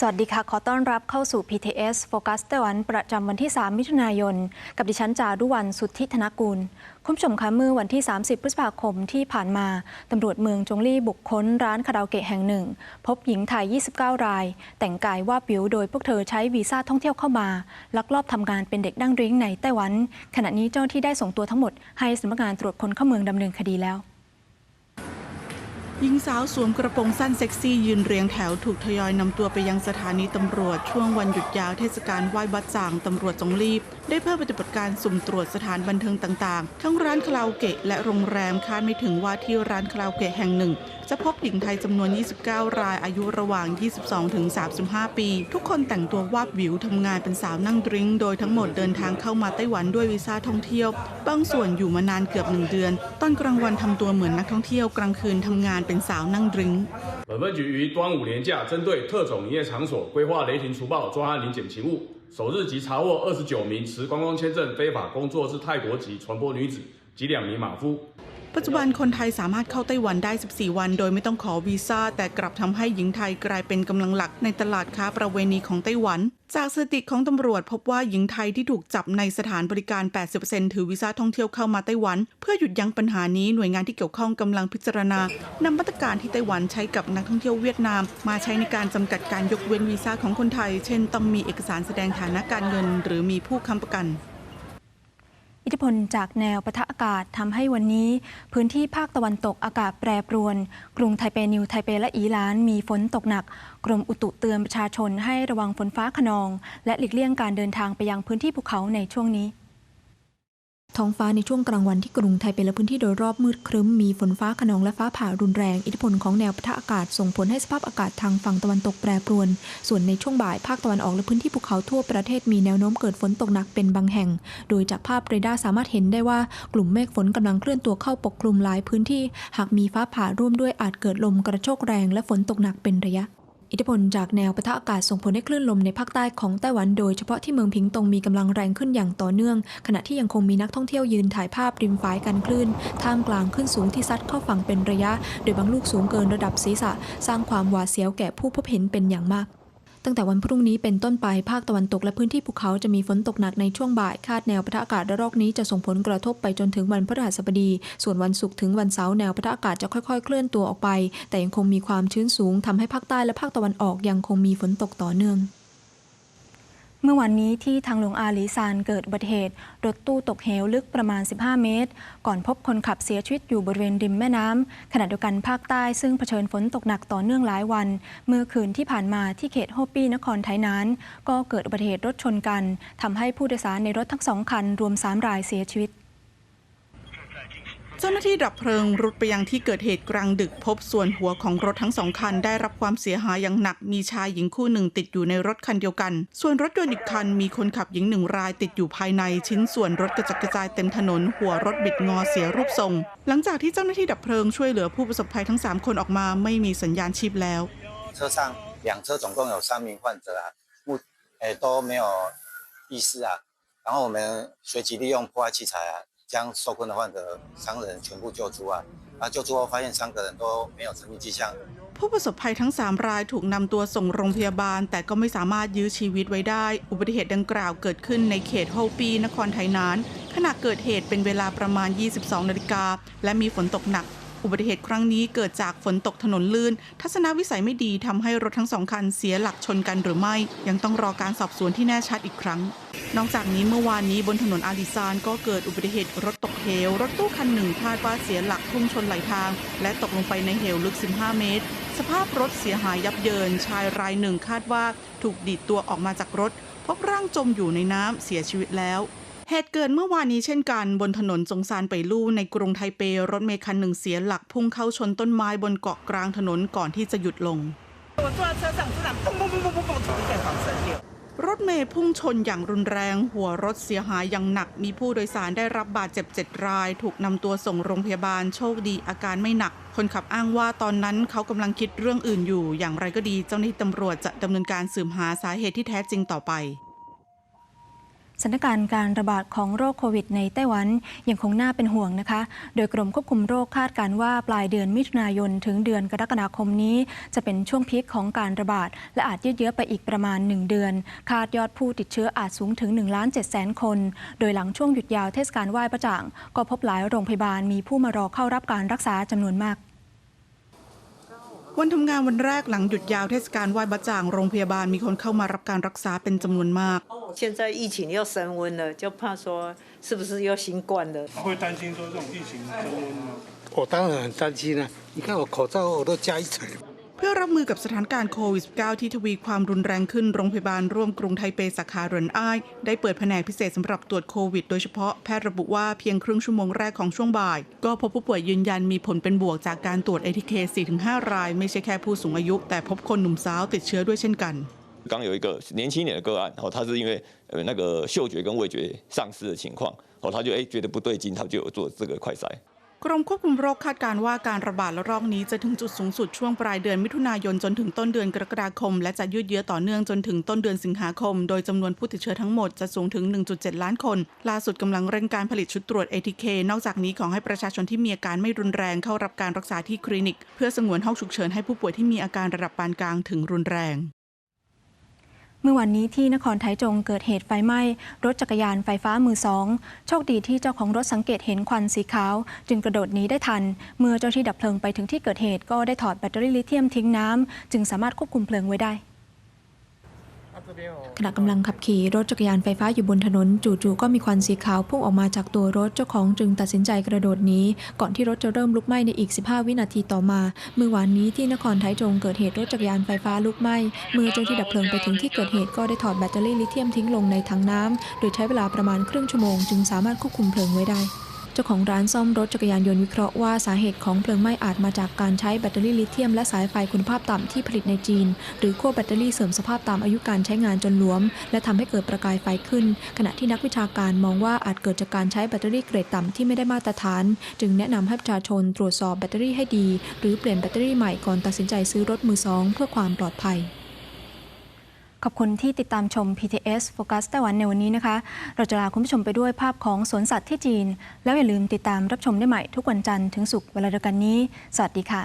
สวัสดีค่ะ ขอต้อนรับเข้าสู่ PTS โฟกัสไต้หวัน ประจำวันที่ 3 มิถุนายน กับดิฉันจารุวรรณสุทธิธนกูล คุณผู้ชมคะเมื่อวันที่ 30 พฤษภาคมที่ผ่านมา ตำรวจเมืองจงลี่บุกค้นร้านคาราโอเกะแห่งหนึ่ง พบหญิงไทย 29 ราย แต่งกายว่าบิวโดยพวกเธอใช้วีซ่าท่องเที่ยวเข้ามา ลักลอบทำงานเป็นเด็กดั้งริ้งในไต้หวัน ขณะนี้เจ้าหน้าที่ได้ส่งตัวทั้งหมด ให้สำนักงานตรวจคนเข้าเมืองดำเนินคดีแล้ว หญิงสาวสวมกระโปรงสั้นเซ็กซี่ยืนเรียงแถวถูกทยอยนำตัวไปยังสถานีตำรวจช่วงวันหยุดยาวเทศกาลไหว้บัดจางตำรวจจงรีบได้เพิ่มปฏิบัติการสุ่มตรวจสถานบันเทิงต่างๆ ทั้งร้านคาราโอเกะและโรงแรมคาดไม่ถึงว่าที่ร้านคาราโอเกะแห่งหนึ่ง จะพบหญิงไทยจำนวน 29 รายอายุระหว่าง 22 ถึง 35 ปี ทุกคนแต่งตัววาบวิวทำงานเป็นสาวนั่งดริงก์โดยทั้งหมดเดินทางเข้ามาไต้หวันด้วยวีซ่าท่องเที่ยว บางส่วนอยู่มานานเกือบหนึ่งเดือน ตอนกลางวันทำตัวเหมือนนักท่องเที่ยวกลางคืนทำงานเป็นสาวนั่งดริงก์ 本分局于端午连假针对特种营业场所规划雷霆除暴专案零检勤务， 首日即查获二十九名持观光签证非法工作至泰国籍传播女子。及两名马夫。 ปัจจุบันคนไทยสามารถเข้าไต้หวันได้ 14 วัน โดยไม่ต้องขอวีซ่า แต่กลับทำให้หญิงไทยกลายเป็นกำลังหลักในตลาดค้าประเวณีของไต้หวัน จากสถิติของตำรวจพบว่าหญิงไทยที่ถูกจับในสถานบริการ 80%ถือวีซ่าท่องเที่ยวเข้ามาไต้หวัน เพื่อหยุดยั้งปัญหานี้หน่วยงานที่เกี่ยวข้องกำลังพิจารณานำมาตรการที่ไต้หวันใช้กับนักท่องเที่ยวเวียดนาม มาใช้ในการจำกัดการยกเว้นวีซ่าของคนไทย เช่น ต้องมีเอกสารแสดงฐานะการเงิน หรือมีผู้ค้ำประกัน อิทธิพลจากแนวปะทะอากาศทำให้วันนี้ พื้นที่ภาคตะวันตกอากาศแปรปรวน กรุงไทเปนิวไทเปและอีหลานมีฝนตกหนัก กรมอุตุเตือนประชาชนให้ระวังฝนฟ้าขนอง และหลีกเลี่ยงการเดินทางไปยังพื้นที่ภูเขาในช่วงนี้ ท้องฟ้าในช่วงกลางวันที่กรุงไทเปและพื้นที่โดยรอบมืดครึ้มมีฝนฟ้าขนองและฟ้าผ่ารุนแรง อิทธิพลของแนวปะทะอากาศส่งผลให้สภาพอากาศทางฝั่งตะวันตกแปรปรวน ส่วนในช่วงบ่ายภาคตะวันออกและพื้นที่ภูเขาทั่วประเทศมีแนวโน้มเกิดฝนตกหนักเป็นบางแห่ง โดยจากภาพเรดาร์สามารถเห็นได้ว่ากลุ่มเมฆฝนกำลังเคลื่อนตัวเข้าปกคลุมหลายพื้นที่ หากมีฟ้าผ่าร่วมด้วยอาจเกิดลมกระโชกแรง และฝนตกหนักเป็นระยะ อิทธิพลจากแนวปะทะอากาศส่งผลให้คลื่นลมในภาคใต้ของไต้หวันโดยเฉพาะที่เมืองพิงตงมีกำลังแรงขึ้นอย่างต่อเนื่อง ขณะที่ยังคงมีนักท่องเที่ยวยืนถ่ายภาพริมฝายกันคลื่น ท่ามกลางคลื่นสูงที่ซัดเข้าฝั่งเป็นระยะ โดยบางลูกสูงเกินระดับศีรษะ สร้างความหวาดเสียวแก่ผู้พบเห็นเป็นอย่างมาก ตั้งแต่วันพรุ่งนี้เป็นต้นไปภาคตะวันตกและพื้นที่ภูเขาจะมีฝนตกหนักในช่วงบ่ายคาดแนวปะทะอากาศระลอกนี้จะส่งผลกระทบไปจนถึงวันพฤหัสบดี ส่วนวันศุกร์ถึงวันเสาร์แนวปะทะอากาศจะค่อยๆ เคลื่อนตัวออกไป แต่ยังคงมีความชื้นสูงทำให้ภาคใต้และภาคตะวันออกยังคงมีฝนตกต่อเนื่อง เมื่อวันนี้ที่ทางหลวงอาลีซานเกิดอุบัติเหตุ รถตู้ตกเหวลึกประมาณ 15 เมตร ก่อนพบคนขับเสียชีวิตอยู่บริเวณริมแม่น้ำขณะเดียวกันภาคใต้ซึ่งเผชิญฝนตกหนักต่อเนื่องหลายวัน เมื่อคืนที่ผ่านมาที่เขตโฮปี้นครไทยนานก็เกิดอุบัติเหตุรถชนกันทำให้ผู้โดยสารในรถทั้งสองคันรวม3รายเสียชีวิต เจ้าหน้าที่ดับเพลิงรุดไปยังที่เกิดเหตุกลางดึกพบส่วนหัวของรถทั้งสองคันได้รับความเสียหายอย่างหนักมีชายหญิงคู่หนึ่งติดอยู่ในรถคันเดียวกัน ส่วนรถยนต์อีกคันมีคนขับหญิงหนึ่งรายติดอยู่ภายในชิ้นส่วนรถกระจัดกระจายเต็มถนน หัวรถบิดงอเสียรูปทรง หลังจากที่เจ้าหน้าที่ดับเพลิงช่วยเหลือผู้ประสบภัยทั้งสามคนออกมาไม่มีสัญญาณชีพแล้ว 车上两车总共有三名患者啊，目诶都没有意识啊。然后我们随即利用破坏器材啊， 将受困的患者、伤人全部救出啊。啊，救出后发现三个人都没有生命迹象， ผู้ประสบภัยทั้ง 3 รายถูกนำตัวส่งโรงพยาบาล แต่ก็ไม่สามารถยื้อชีวิตไว้ได้ อุบัติเหตุดังกล่าวเกิดขึ้นในเขตโฮปีนครไทยนาน ขณะเกิดเหตุเป็นเวลาประมาณ 22 นาฬิกา และมีฝนตกหนัก อุบัติเหตุครั้งนี้เกิดจากฝนตกถนนลื่น ทัศนวิสัยไม่ดีทำให้รถทั้งสองคันเสียหลักชนกันหรือไม่ ยังต้องรอการสอบสวนที่แน่ชัดอีกครั้ง นอกจากนี้เมื่อวานนี้บนถนนอาลิซานก็เกิดอุบัติเหตุรถตกเหว รถตู้คันหนึ่งคาดว่าเสียหลักพุ่งชนไหลทาง และตกลงไปในเหวลึก 15 เมตร สภาพรถเสียหายยับเยิน ชายรายหนึ่งคาดว่าถูกดีดตัวออกมาจากรถ พบร่างจมอยู่ในน้ำเสียชีวิตแล้ว เหตุเกิดเมื่อวานนี้เช่นกันบนถนนจงซานไปลู่ในกรุงไทเป รถเมคันหนึ่งเสียหลักพุ่งเข้าชนต้นไม้บนเกาะกลางถนนก่อนที่จะหยุดลง รถเมย์พุ่งชนอย่างรุนแรง หัวรถเสียหายอย่างหนักมีผู้โดยสารได้รับบาดเจ็บเจ็ดราย ถูกนำตัวส่งโรงพยาบาลโชคดีอาการไม่หนัก คนขับอ้างว่าตอนนั้นเขากำลังคิดเรื่องอื่นอยู่ อย่างไรก็ดีเจ้าหน้าที่ตำรวจจะดำเนินการสืบหาสาเหตุที่แท้จริงต่อไป สถานการณ์การระบาดของโรคโควิดในไต้หวันยังคงน่าเป็นห่วงนะคะ โดยกรมควบคุมโรคคาดการว่าปลายเดือนมิถุนายนถึงเดือนกรกฎาคมนี้ จะเป็นช่วงพีคของการระบาด และอาจยืดเยื้อไปอีกประมาณ 1 เดือน คาดยอดผู้ติดเชื้ออาจสูงถึง1ล้าน7แสนคน โดยหลังช่วงหยุดยาวเทศกาลไหว้ประจ่าง ก็พบหลายโรงพยาบาลมีผู้มารอเข้ารับการรักษาจำนวนมาก วันทำงานวันแรกหลังหยุดยาวเทศกาลไหว้บะจ่างโรงพยาบาลมีคนเข้ามารับการรักษาเป็นจำนวนมาก 现在疫情又升温了，就怕说是不是又新冠了？会担心说这种疫情升温吗？我当然很担心了、你看我口罩我都加一层。 เพื่อรับมือกับสถานการณ์โควิด -19 ที่ทวีความรุนแรงขึ้น โรงพยาบาลร่วมกรุงไทเปสาขาเรินอ้าย ได้เปิดแผนกพิเศษสำหรับตรวจโควิด โดยเฉพาะแพทย์ระบุว่าเพียงครึ่งชั่วโมงแรกของช่วงบ่าย ก็พบผู้ป่วยยืนยันมีผลเป็นบวกจากการตรวจ ATK 4-5 ราย ไม่ใช่แค่ผู้สูงอายุ แต่พบคนหนุ่มสาวติดเชื้อด้วยเช่นกัน 刚有一个年轻一点的个案，哦，他是因为呃那个嗅觉跟味觉丧失的情况，哦，他就哎觉得不对劲，他就有做这个快筛。 กรมควบคุมโรคคาดการว่าการระบาดระลอกนี้จะถึงจุดสูงสุดช่วงปลายเดือนมิถุนายนจนถึงต้นเดือนกรกฎาคม และจะยืดเยื้อต่อเนื่องจนถึงต้นเดือนสิงหาคม โดยจำนวนผู้ติดเชื้อทั้งหมดจะสูงถึง 1.7 ล้านคน ล่าสุดกำลังเร่งการผลิตชุดตรวจ ATK นอกจากนี้ขอให้ประชาชนที่มีอาการไม่รุนแรงเข้ารับการรักษาที่คลินิก เพื่อสงวนห้องฉุกเฉินให้ผู้ป่วยที่มีอาการระดับปานกลางถึงรุนแรง เมื่อวันนี้ที่นครไทยจงเกิดเหตุไฟไหม้ รถจักรยานไฟฟ้ามือสอง โชคดีที่เจ้าของรถสังเกตเห็นควันสีขาว จึงกระโดดหนีได้ทัน เมื่อเจ้าที่ดับเพลิงไปถึงที่เกิดเหตุก็ได้ถอดแบตเตอรี่ลิเธียมทิ้งน้ำจึงสามารถควบคุมเพลิงไว้ได้ ขณะกำลังขับขี่รถจักรยานไฟฟ้าอยู่บนถนน จู่ๆก็มีควันสีขาวพุ่งออกมาจากตัวรถเจ้าของจึงตัดสินใจกระโดดหนีก่อนที่รถจะเริ่มลุกไหม้ในอีก 15 วินาทีต่อมา เมื่อวานนี้ที่นครไทยจงเกิดเหตุรถจักรยานไฟฟ้าลุกไหม้เมื่อเจ้าที่ดับเพลิงไปถึงที่เกิดเหตุก็ได้ถอดแบตเตอรี่ลิเธียมทิ้งลงในถังน้ำโดยใช้เวลาประมาณครึ่งชั่วโมงจึงสามารถควบคุมเพลิงไว้ได้ เจ้าของร้านซ่อมรถจักรยานยนต์วิเคราะห์ว่าสาเหตุของเพลิงไหม้อาจมาจากการใช้แบตเตอรี่ลิเธียมและสายไฟคุณภาพต่ำที่ผลิตในจีน หรือขั้วแบตเตอรี่เสื่อมสภาพตามอายุการใช้งานจนหลวม และทำให้เกิดประกายไฟขึ้น ขณะที่นักวิชาการมองว่าอาจเกิดจากการใช้แบตเตอรี่เกรดต่ำที่ไม่ได้มาตรฐาน จึงแนะนำให้ประชาชนตรวจสอบแบตเตอรี่ให้ดี หรือเปลี่ยนแบตเตอรี่ใหม่ก่อนตัดสินใจซื้อรถมือสองเพื่อความปลอดภัย ขอบคุณที่ติดตามชม PTS Focus ไต้หวันในวันนี้นะคะ เราจะลาคุณผู้ชมไปด้วยภาพของสวนสัตว์ที่จีน แล้วอย่าลืมติดตามรับชมได้ใหม่ทุกวันจันทร์ถึงศุกร์เวลาเดียวกันนี้ สวัสดีค่ะ